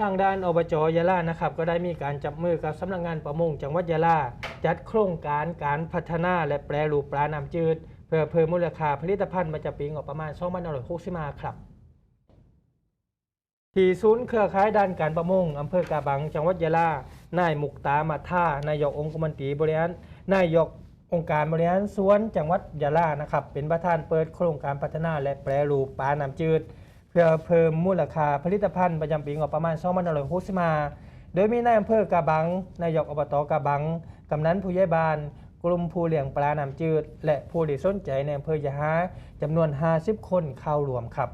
ทางด้านอบจยะลานะครับก็ได้มีการจับมือกับสำนักงานประมงจังหวัดยะลา จัดโครงการการพัฒนาและแปรรูปปลาน้ำจืด เพื่อเพิ่มมูลค่าผลิตภัณฑ์มาจากปีงบประมาณ2 5 6 0มาครับ ที่ศูนย์เครือข่ายด้านการประมงอำเภอกาบัง จังหวัดยะลานายมุกตามาท่านายกองคมนตรีบริหารนายกองค์การบริหารสวนจังหวัดยะลานะครับเป็นประธานเปิดโครงการพัฒนาและแปรรูปปลาน้ำจืด เพื่อเพิ่มมูลค่าผลิตภัณฑ์ประจำปีงบประมาณ2 5 6 0มาโดยมีนายอำเภอกาบัง นายกอบตกาบัง กำนันผู้ใหญ่บ้าน กลุ่มผู้เลี้ยงปลาน้ำจืด และผู้ที่สนใจในอำเภอยะฮาจำนวน 50 คนเข้ารวมครับ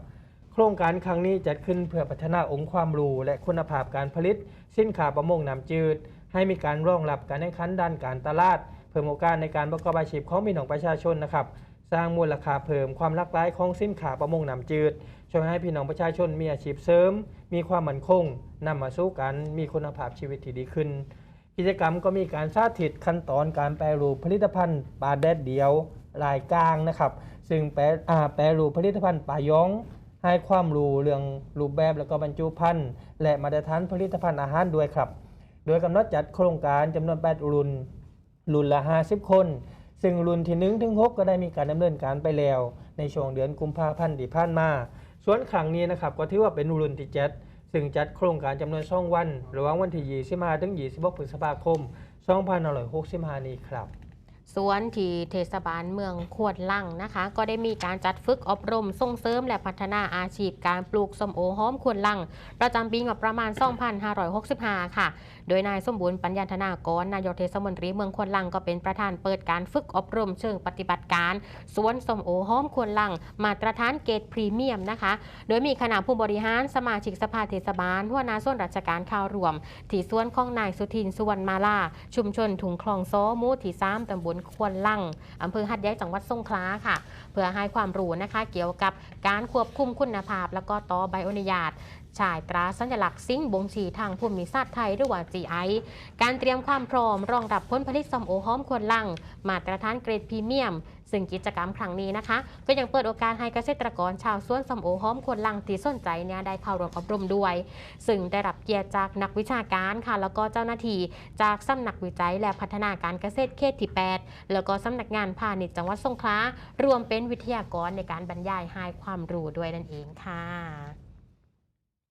โครงการครั้งนี้จัดขึ้นเพื่อพัฒนาองค์ความรู้และคุณภาพการผลิต สินค้าประมงน้ำจืด ให้มีการรองรับการแข่งขันด้านการตลาด เพิ่มโอกาสในการประกอบอาชีพของพี่น้องประชาชนนะครับ สร้างมูลค่าเพิ่มความหลากหลายของสินค้าประมงน้ำจืด ช่วยให้พี่น้องประชาชนมีอาชีพเสริม มีความมั่นคงนำมาสู่การมีคุณภาพชีวิตที่ดีขึ้น กิจกรรมก็มีการสาธิตขั้นตอนการแปรรูปผลิตภัณฑ์ปลาแดดเดียวลายกลางนะครับ ซึ่งแปรแปรรูปผลิตภัณฑ์ปลาย้องให้ความรู้เรื่องรูปแบบและก็บรรจุภัณฑ์และมาตรฐานผลิตภัณฑ์อาหารด้วยครับ โดยกำหนดจัดโครงการจำนวน 8 รุ่น รุ่นละ 50 คน ซึ่งรุ่นที่1ถึง6ก็ได้มีการดำเนินการไปแล้ว ในช่วงเดือนกุมภาพันธ์ที่ผ่านมา ส่วนครั้งนี้นะครับก็ถือว่าเป็นรุ่นที่7ซึ่งจัดโครงการจำนวน2วัน ระหว่างวันที่25ถึง26พฤษภาคม2565นี้ครับ สวนที่เทศบาลเมืองขวดลังนะคะ ก็ได้มีการจัดฝึกอบรมส่งเสริมและพัฒนาอาชีพการปลูกส้มโอหอมขวดลัง ประจำปีงบประมาณ 2565 ค่ะ โดยนายสมบูรณ์ปัญญาธนากรนายกเทศมนตรีเมืองขวดลังก็เป็นประธานเปิดการฝึกอบรมเชิงปฏิบัติการ สวนส้มโอหอมขวดลัง มาตรฐานเกรดพรีเมียมนะคะ โดยมีคณะผู้บริหารสมาชิกสภาเทศบาลหัวหน้าส่วนราชการข่าวรวม ที่สวนของนายสุทินสุวรรณมาลาชุมชนถุงคลองโซหมูที่ซ้ำตำบลควนลังอำเภอหัดใหญ่จังหวัดสงขลาค่ะ เพื่อให้ความรู้นะคะ เกี่ยวกับการควบคุมคุณภาพ แล้วก็ต่อใบอนุญาต ชายตราสัญลักษณ์ซิงบ่งชี้ทางภูมิศาสตร์ไทยหรือว่า GI การเตรียมความพร้อมรองรับผลผลิตส้มโอหอมควนลัง มาตรฐานเกรดพรีเมียม ซึ่งกิจกรรมครั้งนี้นะคะ ก็ยังเปิดโอกาสให้เกษตรกรชาวสวนส้มโอหอมควนลังที่สนใจเนี่ยได้เข้าร่วมอบรมด้วย ซึ่งได้รับเกียรติจากนักวิชาการค่ะ แล้วก็เจ้าหน้าที่จากสำนักวิจัยและพัฒนาการเกษตรเขตที่ 8 แล้วก็สำนักงานพาณิชย์จังหวัดสงขลารวมเป็นวิทยากรในการบรรยายให้ความรู้ด้วยนั่นเองค่ะ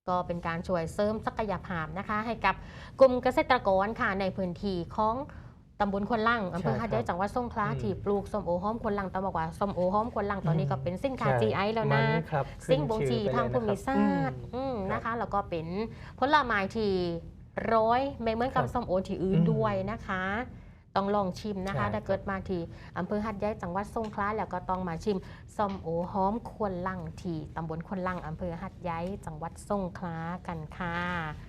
ก็เป็นการช่วยเสริมศักยภาพนะคะ ให้กับกลุ่มเกษตรกรค่ะในพื้นที่ของตำบลควนลังอำเภอใช่ครับหาดใหญ่จังหวัดสงขลาอืมที่ปลูกส้มโอหอมควนลังต้องบอกว่าส้มโอหอมควนลังตอนนี้ก็เป็นสินค้าใช่ GI แล้วนะมัครับสิ่งบ่งขึ้นชี้ชื่อไปทางเลยภูมินะศาครับสตร์อืมครับนะคะ แล้วก็เป็นผลไม้ที่ร้อยไม่เหมือนกับครับส้มโอที่อื่นอืมด้วยนะคะ ต้องลองชิมนะคะ ใช่ ถ้าเกิดมาที่อำเภอหัดใหญ่จังหวัดสงขลาแล้วก็ต้องมาชิมส้มโอหอมควนลังที่ตำบลควนลังอำเภอหัดใหญ่จังหวัดสงขลากันค่ะ